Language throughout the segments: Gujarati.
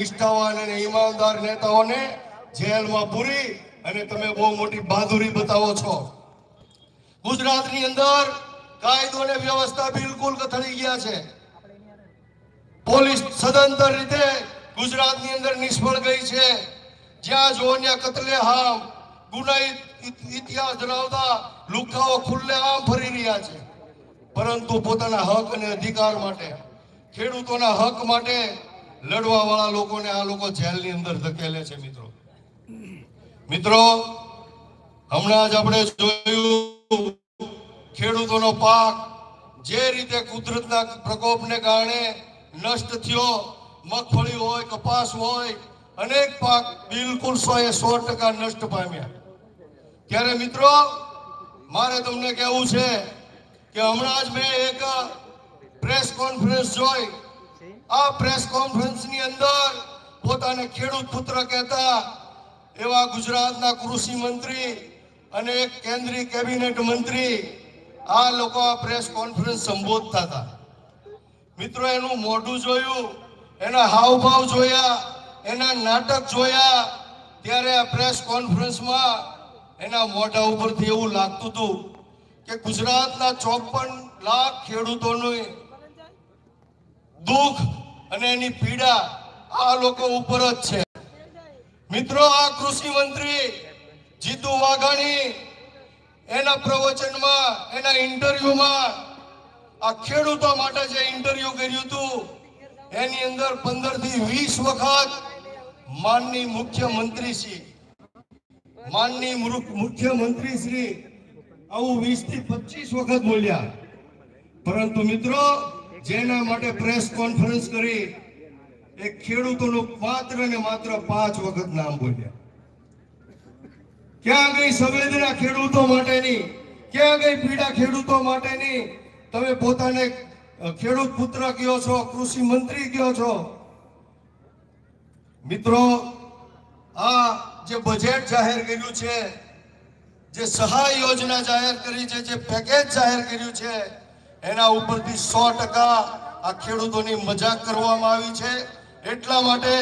નિષ્ઠાવાન અને ઈમાનદાર નેતાઓને જેલમાં પૂરી અને તમે બહુ મોટી બહાદુરી બતાવો છો. ગુજરાતની અંદર કાયદો અને વ્યવસ્થા બિલકુલ કથળી ગયા છે. પોલીસ સદંતર રીતે ગુજરાતની અંદર નિષ્ફળ ગઈ છે. જ્યાં જો ત્યાં કતલેઆમ ગુનાહિત ઇત- ઇતિહાસ ધરાવતા લુખાઓ ખુલ્લેઆમ ફરી રહ્યા છે. પરંતુ પોતાના હક અને અધિકાર માટે, ખેડૂતોના હક માટે લડવા વાળા લોકોને આ લોકો જેલની અંદર ધકેલે છે, મિત્રો. મિત્રો, હમણાં જ આપણે જોયું ખેડૂતોનો પાક જે રીતે કુદરતના પ્રકોપને કારણે નષ્ટ થયો, મગફળી હોય, કપાસ હોય, અનેક પાક બિલકુલ સો એ સો ટકા નષ્ટ પામ્યા. ત્યારે મિત્રો, મારે તમને કહેવું છે કે હમણાં જ મેં એક પ્રેસ કોન્ફરન્સ જોઈ આ પ્રેસ કોન્ફરન્સની અંદર પોતાને ખેડૂત પુત્ર કહેતા એવા ગુજરાતના કૃષિ મંત્રી અને એક કેન્દ્રીય કેબિનેટ મંત્રી આ લોકો આ પ્રેસ કોન્ફરન્સ સંબોધતા હતા. મિત્રો, એનું મોઢું જોયું, એના હાવભાવ જોયા, એના નાટક જોયા, ત્યારે આ પ્રેસ કોન્ફરન્સમાં એના મોઢા ઉપરથી એવું લાગતું હતું કે ગુજરાતના ચોપન લાખ ખેડૂતોનું દુઃખ અને એની પીડા આ લોકો ઉપર જ છે. મિત્રો, આ કૃષિ મંત્રી જીતુ વાઘાણી, એના પ્રવચનમાં, એના ઇન્ટરવ્યુમાં, આ ખેડૂતો માટે જે ઇન્ટરવ્યુ કર્યું હતું, એની અંદર પંદરથી વીસ વખત માનની મુખ્યમંત્રી શ્રી, માનની મુખ્યમંત્રી શ્રી આવું વીસથી પચીસ વખત બોલ્યા. પરંતુ મિત્રો જેના માટે પ્રેસ કોન્ફરન્સ કરી એ ખેડૂતોનું માત્ર ને માત્ર પાંચ વખત નામ બોલ્યા. ક્યાં ગઈ સંવેદના ખેડૂતો માટેની? ક્યાં ગઈ પીડા ખેડૂતો માટેની? તમે પોતાને ખેડૂત પુત્ર કયો છો, કૃષિ મંત્રી કયો છો? મિત્રો, આ જે બજેટ જાહેર કર્યું છે, જે સહાય યોજના જાહેર કરી છે, જે પેકેજ જાહેર કર્યું છે એના ઉપરથી સો ટકા આ ખેડૂતોની મજાક કરવામાં આવી છે. એટલા માટે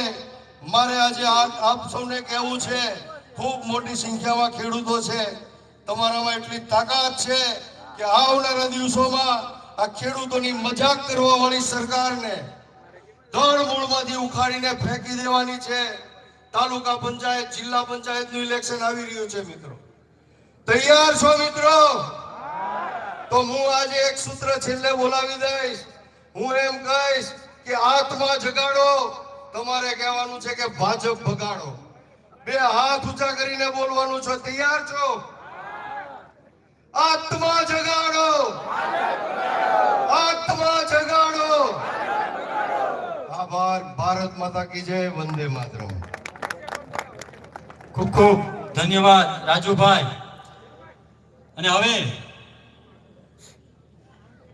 મારે આજે આપ સૌને કહેવું છે, ખૂબ મોટી સંખ્યામાં ખેડૂતો છે. તમારામાં એટલી તાકાત છે કે આવનારા દિવસોમાં આ ખેડૂતોની મજાક કરવા વાળી સરકારને મૂળમાંથી ઉખાડીને ફેંકી દેવાની છે. તાલુકા પંચાયત, જિલ્લા પંચાયતનું ઇલેક્શન આવી રહ્યું છે, મિત્રો. તૈયાર છો, મિત્રો? તો હું આજે એક સૂત્ર છેલ્લે બોલાવી દઈશ. હું એમ કહીશ કે આત્મા જગાડો. તમારે કહેવાનું છે કે ભાજપ ભગાડો. બે હાથ ઊંચા કરીને બોલવાનું છો, તૈયાર છો? આત્મા જગાડો. આત્મા જગાડો. આભાર. ભારત માતા કી જય, વંદે માતરમ. ખૂબ ખૂબ ધન્યવાદ રાજુભાઈ. અને હવે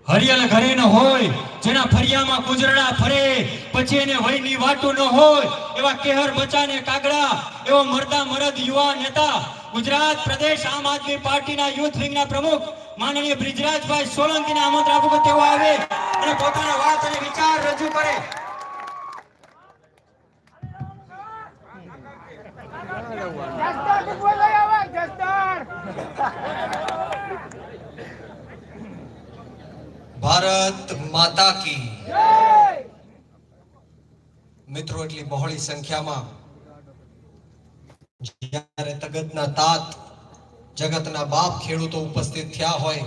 હરિયલ ઘરે ન હોય, જેના ફરિયામાં ગુજરડા ફરે, પછી એને વયની વાટું ન હોય, એવા કેહર બચાને કાગડા, એવો મરદા મરદ યુવા નેતા. ગુજરાત પ્રદેશ આમ આદમી પાર્ટીના યુથ વિંગના પ્રમુખ માનનીય બ્રિજરાજભાઈ સોલંકીને આમંત્રણ આપું કે તેઓ આવે અને પોતાના વાત અને વિચાર રજૂ કરે. જસદણથી બોલાય આવે જસદણ ભારત માતા કી. મિત્રો એટલી બહોળી સંખ્યામાં જ્યારે તગતના તાત જગતના બાપ ખેડૂતો ઉપસ્થિત થયા હોય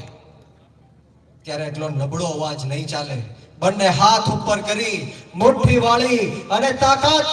ત્યારે એટલો નબળો અવાજ નહીં ચાલે. બંને હાથ ઉપર કરી મુઠ્ઠી વાળી અને તાકાત